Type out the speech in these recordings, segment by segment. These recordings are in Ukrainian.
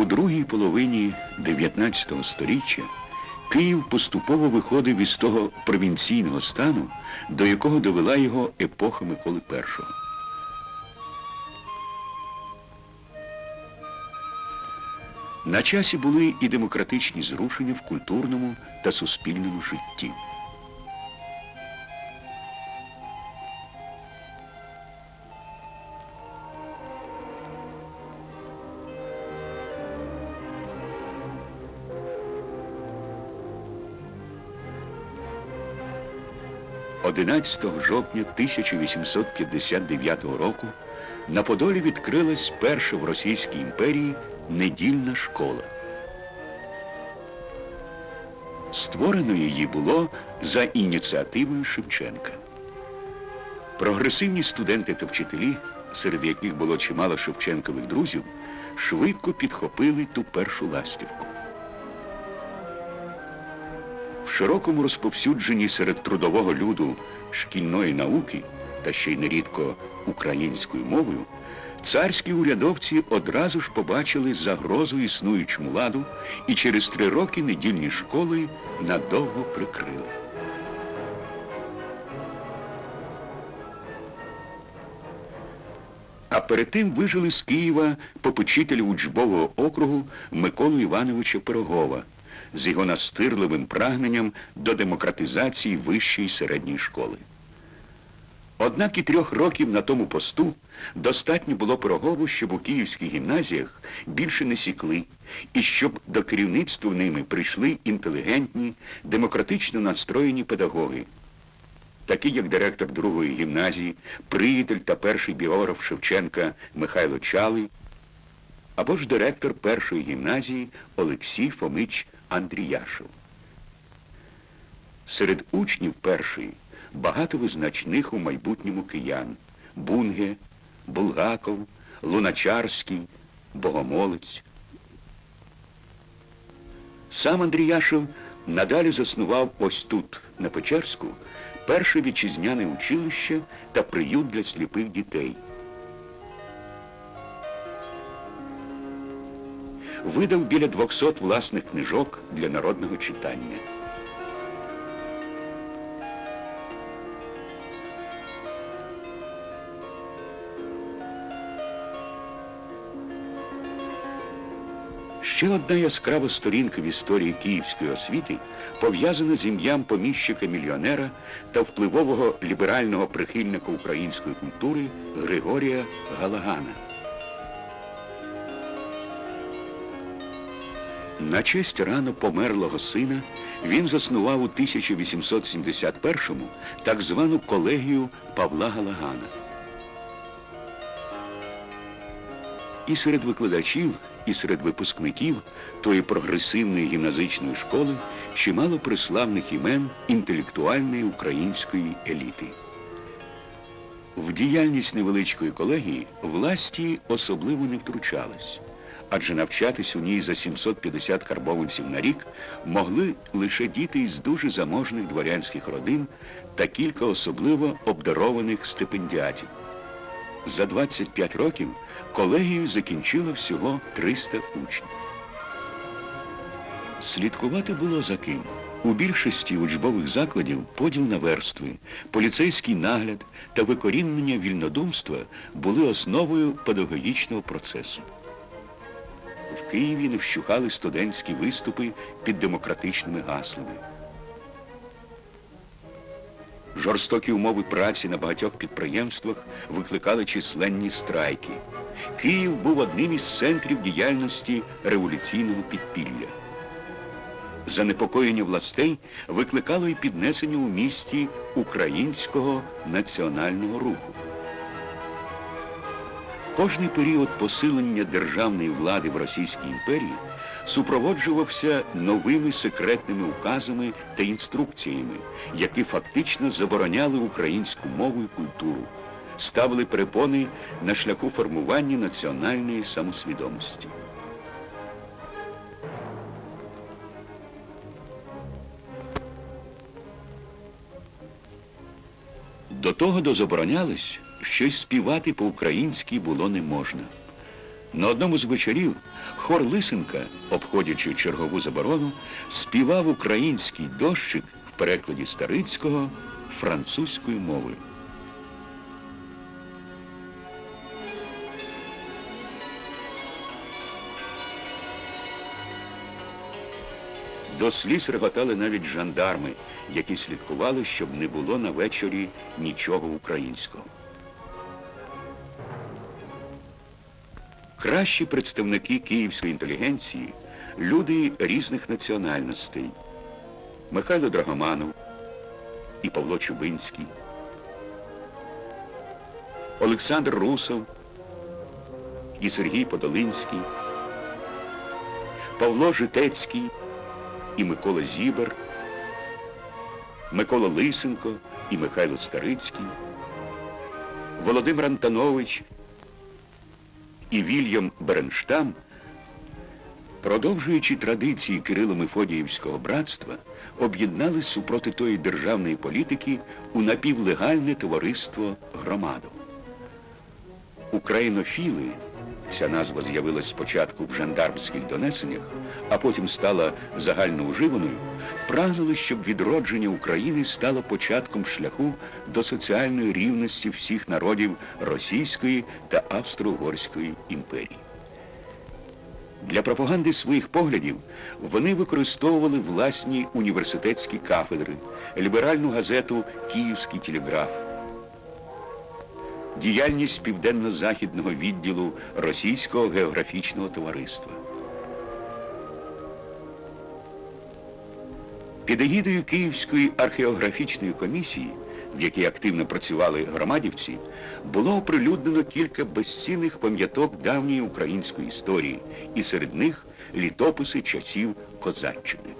У другій половині 19 століття Київ поступово виходив із того провінційного стану, до якого довела його епоха Миколи І. На часі були і демократичні зрушення в культурному та суспільному житті. – 11 жовтня 1859 року на Подолі відкрилась перша в Російській імперії недільна школа. Створено її було за ініціативою Шевченка. Прогресивні студенти та вчителі, серед яких було чимало Шевченкових друзів, швидко підхопили ту першу ластівку. В широкому розповсюдженні серед трудового люду шкільної науки, та ще й нерідко українською мовою, царські урядовці одразу ж побачили загрозу існуючому ладу і через три роки недільні школи надовго прикрили. А перед тим вижили з Києва попечителя учбового округу Миколу Івановича Пирогова з його настирливим прагненням до демократизації вищої середньої школи. Однак і трьох років на тому посту достатньо було Пирогову, щоб у київських гімназіях більше не сікли, і щоб до керівництва ними прийшли інтелігентні, демократично настроєні педагоги, такі як директор другої гімназії, приятель та перший біограф Шевченка Михайло Чалий, або ж директор першої гімназії Олексій Фомич Андріяшев. Серед учнів першої багато визначних у майбутньому киян Бунге, Булгаков, Луначарський, Богомолець. Сам Андріяшев надалі заснував ось тут, на Печерську, перше вітчизняне училище та приют для сліпих дітей. Видав біля 200 власних книжок для народного читання. Ще одна яскрава сторінка в історії київської освіти пов'язана з ім'ям поміщика-мільйонера та впливового ліберального прихильника української культури Григорія Галагана. На честь рано померлого сина він заснував у 1871-му так звану колегію Павла Галагана. І серед викладачів, і серед випускників тої прогресивної гімназичної школи чимало приславних імен інтелектуальної української еліти. В діяльність невеличкої колегії власті особливо не втручались, адже навчатись у ній за 750 карбованців на рік могли лише діти із дуже заможних дворянських родин та кілька особливо обдарованих стипендіатів. За 25 років колегію закінчило всього 300 учнів. Слідкувати було за ким. У більшості учбових закладів поділ на верстви, поліцейський нагляд та викорінення вільнодумства були основою педагогічного процесу. В Києві не вщухали студентські виступи під демократичними гаслами. Жорстокі умови праці на багатьох підприємствах викликали численні страйки. Київ був одним із центрів діяльності революційного підпілля. Занепокоєння властей викликало і піднесення у місті українського національного руху. Кожний період посилення державної влади в Російській імперії супроводжувався новими секретними указами та інструкціями, які фактично забороняли українську мову і культуру, ставили перепони на шляху формування національної самосвідомості. До того дозаборонялось, що й співати по-українськи було не можна. На одному з вечорів хор Лисенка, обходячи чергову заборону, співав український дощик в перекладі Старицького французькою мовою. До сліз реготали навіть жандарми, які слідкували, щоб не було на вечорі нічого українського. Кращі представники київської інтелігенції люди різних національностей. Михайло Драгоманов і Павло Чубинський, Олександр Русов і Сергій Подолинський, Павло Житецький і Микола Зібер, Микола Лисенко і Михайло Старицький, Володимир Антонович і Вільям Беренштам, продовжуючи традиції Кирило-Мефодіївського братства, об'єднались супроти тої державної політики у напівлегальне товариство громаду. Українофіли, ця назва з'явилась спочатку в жандармських донесеннях, а потім стала загальноуживаною, прагнули, щоб відродження України стало початком шляху до соціальної рівності всіх народів Російської та Австро-Угорської імперії. Для пропаганди своїх поглядів вони використовували власні університетські кафедри, ліберальну газету Київський телеграф, діяльність південно-західного відділу Російського географічного товариства. Під егідою Київської археографічної комісії, в якій активно працювали громадівці, було оприлюднено кілька безцінних пам'яток давньої української історії, і серед них літописи часів Козаччини.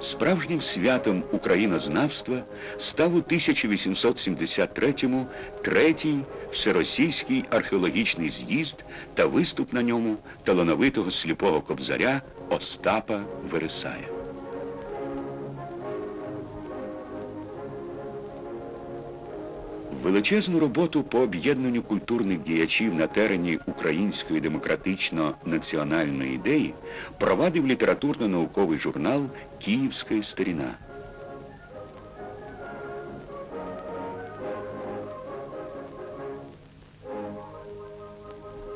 Справжнім святом українознавства став у 1873-му третій всеросійський археологічний з'їзд та виступ на ньому талановитого сліпого кобзаря Остапа Вересая. Величезну роботу по об'єднанню культурних діячів на терені української демократично-національної ідеї провадив літературно-науковий журнал Київська старіна.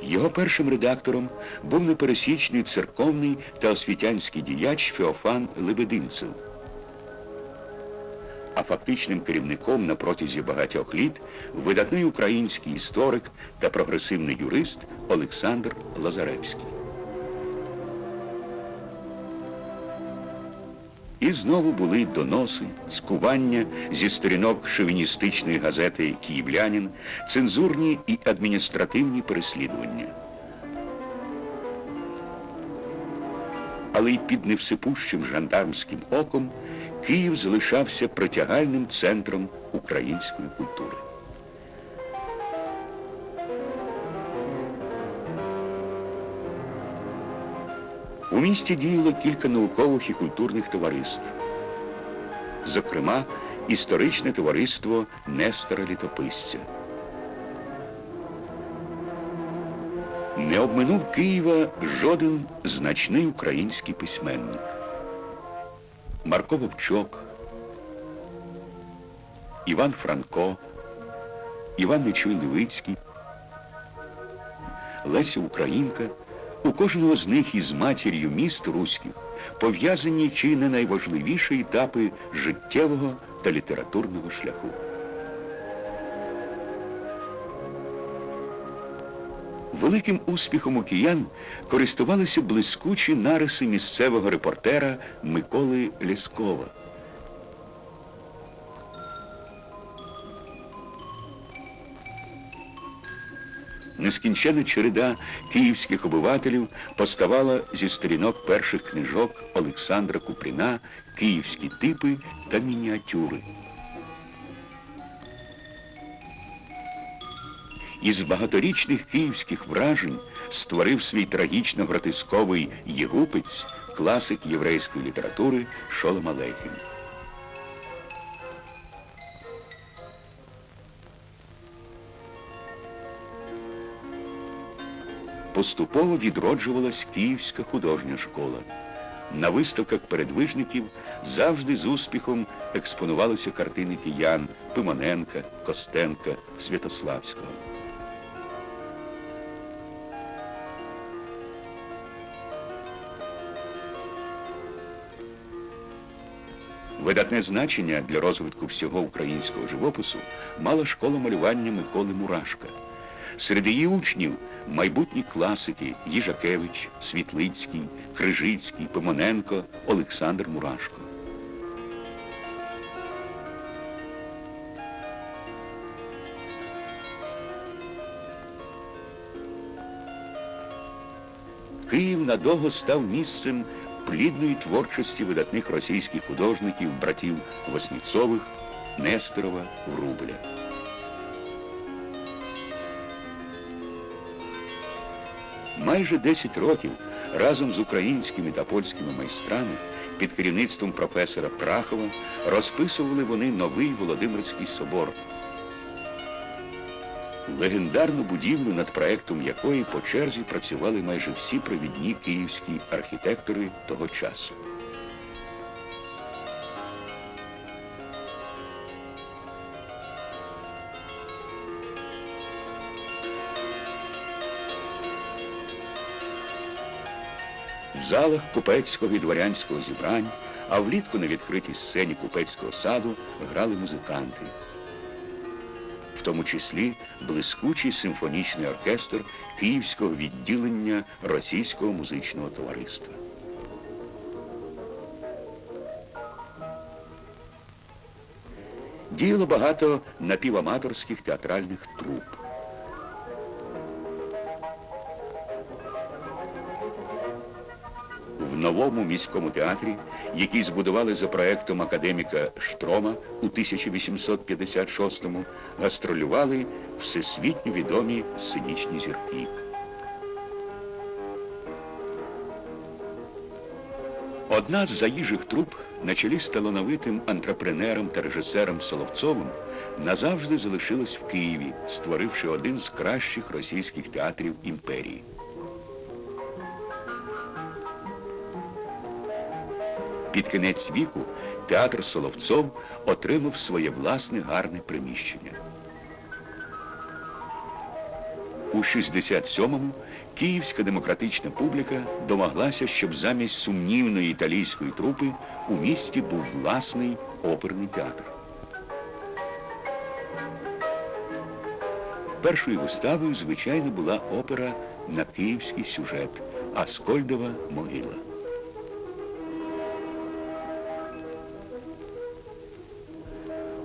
Його першим редактором був непересічний церковний та освітянський діяч Феофан Лебединцев. А фактичним керівником на протязі багатьох літ видатний український історик та прогресивний юрист Олександр Лазаревський. І знову були доноси, скування зі сторінок шовіністичної газети Київлянин, цензурні і адміністративні переслідування. Але й під невсипущим жандармським оком Київ залишався притягальним центром української культури. У місті діяло кілька наукових і культурних товариств. Зокрема, історичне товариство Нестора Літописця. Не обминув Києва жоден значний український письменник. Марко Вовчок, Іван Франко, Іван Нечуй Левицький, Леся Українка. У кожного з них із матір'ю міст руських пов'язані чи не найважливіші етапи життєвого та літературного шляху. Великим успіхом у киян користувалися блискучі нариси місцевого репортера Миколи Лєскова. Нескінчена череда київських обивателів поставала зі сторінок перших книжок Олександра Купріна київські типи та мініатюри. Із багаторічних київських вражень створив свій трагічно-гротисковий єгупець класик єврейської літератури Шолом Алейхім. поступово відроджувалась Київська художня школа. На виставках передвижників завжди з успіхом експонувалися картини киян Пимоненка, Костенка, Святославського. Видатне значення для розвитку всього українського живопису мала школа малювання Миколи Мурашка. Серед її учнів майбутні класики Їжакевич, Світлицький, Крижицький, Пимоненко, Олександр Мурашко. Київ надовго став місцем плідної творчості видатних російських художників, братів Васніцових, Нестерова, Врубеля. Майже 10 років разом з українськими та польськими майстрами під керівництвом професора Прахова розписували вони новий Володимирський собор. Легендарну будівлю, над проектом якої по черзі працювали майже всі провідні київські архітектори того часу. В залах купецького і дворянського зібрань, а влітку на відкритій сцені купецького саду грали музиканти. Тому числі блискучий симфонічний оркестр Київського відділення Російського музичного товариства. Діяло багато напіваматорських театральних труп. Новому міському театрі, який збудували за проектом академіка Штрома у 1856-му, гастролювали всесвітньо відомі сценічні зірки. Одна з заїжих труп на чолі з талановитим антрепренером та режисером Соловцовим назавжди залишилась в Києві, створивши один з кращих російських театрів імперії. Під кінець віку театр Соловцов отримав своє власне гарне приміщення. У 67-му київська демократична публіка домоглася, щоб замість сумнівної італійської трупи у місті був власний оперний театр. Першою виставою, звичайно, була опера на київський сюжет Аскольдова могила.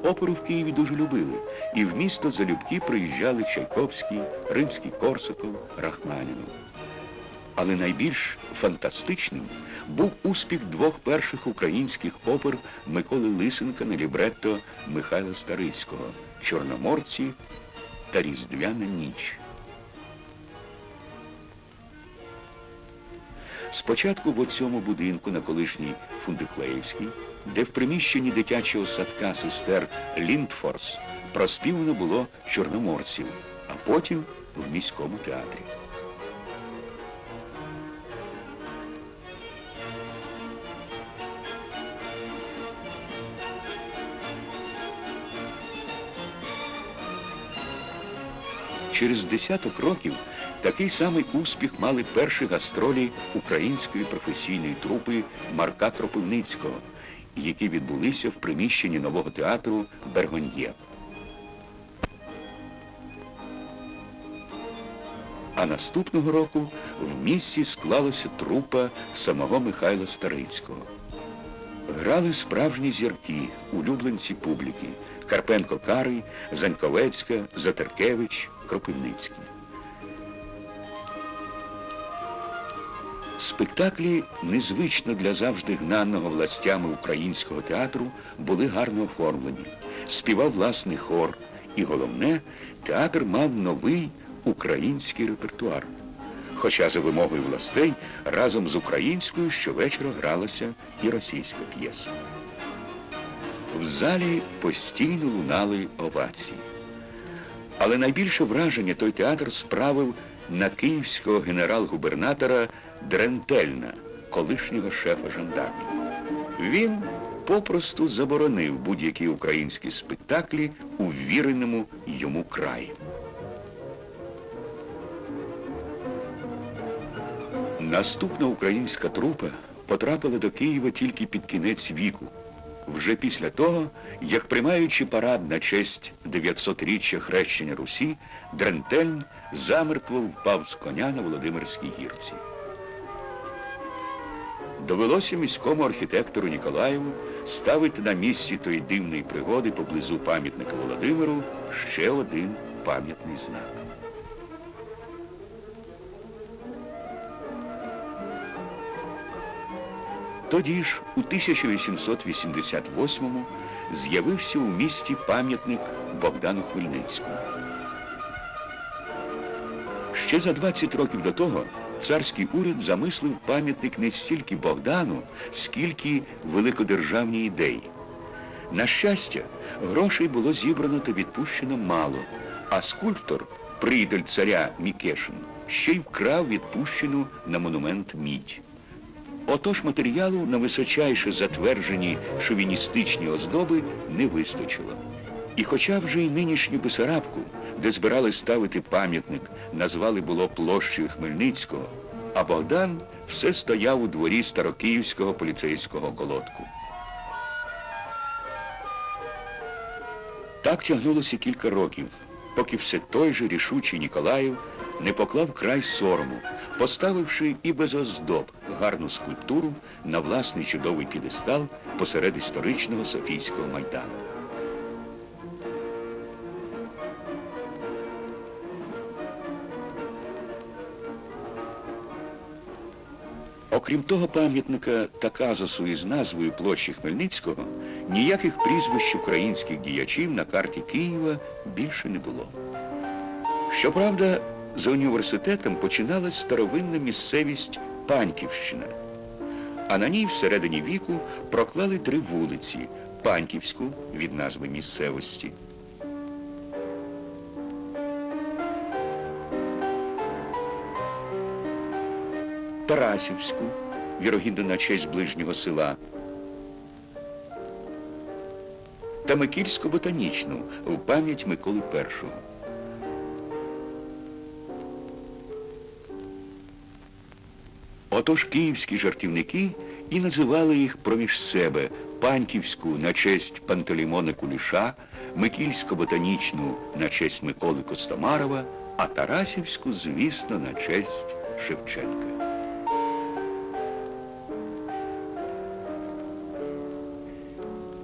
Оперу в Києві дуже любили, і в місто залюбки приїжджали Чайковський, Римський Корсаков, Рахманінов. Але найбільш фантастичним був успіх двох перших українських опер Миколи Лисенка на лібретто Михайла Старицького Чорноморці та Різдвяна ніч. Спочатку в оцьому будинку на колишній Фундиклеївській, де в приміщенні дитячого садка сестер Ліндфорс проспівано було чорноморців, а потім в міському театрі. Через десяток років такий самий успіх мали перші гастролі української професійної трупи Марка Кропивницького, які відбулися в приміщенні нового театру Бергоньє. А наступного року в місті склалася трупа самого Михайла Старицького. Грали справжні зірки, улюбленці публіки Карпенко Карий, Заньковецька, Затеркевич, Кропивницький. Спектаклі, незвично для завжди гнаного властями українського театру, були гарно оформлені. Співав власний хор. І головне, театр мав новий український репертуар. Хоча за вимогою властей разом з українською щовечора гралася і російська п'єса. В залі постійно лунали овації. Але найбільше враження той театр справив на київського генерал-губернатора Дрентельна, колишнього шефа жандармів. Він попросту заборонив будь-які українські спектаклі у ввіреному йому краї. Наступна українська трупа потрапила до Києва тільки під кінець віку, вже після того, як приймаючи парад на честь 900-річчя хрещення Русі, Дрентельн замертво впав з коня на Володимирській гірці. Довелося міському архітектору Ніколаєву ставити на місці тої дивної пригоди поблизу пам'ятника Володимиру ще один пам'ятний знак. Тоді ж, у 1888-му, з'явився у місті пам'ятник Богдану Хмельницькому. Ще за 20 років до того царський уряд замислив пам'ятник не стільки Богдану, скільки великодержавній ідеї. На щастя, грошей було зібрано та відпущено мало, а скульптор, придаль царя Мікешин, ще й вкрав відпущену на монумент мідь. Отож матеріалу на височайше затверджені шовіністичні оздоби не вистачило. І хоча вже й нинішню Бесарабку, де збирали ставити пам'ятник, назвали було площею Хмельницького, а Богдан все стояв у дворі Старокиївського поліцейського колодку. Так тягнулося кілька років, поки все той же рішучий Ніколаїв не поклав край сорому, поставивши і без оздоб гарну скульптуру на власний чудовий підестал посеред історичного Софійського майдану. Окрім того пам'ятника та казусу із назвою площі Хмельницького, ніяких прізвищ українських діячів на карті Києва більше не було. Щоправда, за університетом починалась старовинна місцевість Паньківщина, а на ній всередині віку проклали три вулиці Паньківську від назви місцевості, Тарасівську, вірогідно на честь ближнього села, та Микільсько-ботанічну в пам'ять Миколи І. Отож київські жартівники і називали їх проміж себе Паньківську на честь Пантелеймона Куліша, Микільсько-ботанічну на честь Миколи Костомарова, а Тарасівську, звісно, на честь Шевченка.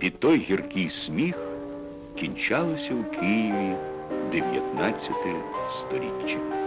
Під той гіркий сміх кінчалося у Києві 19 сторіччя.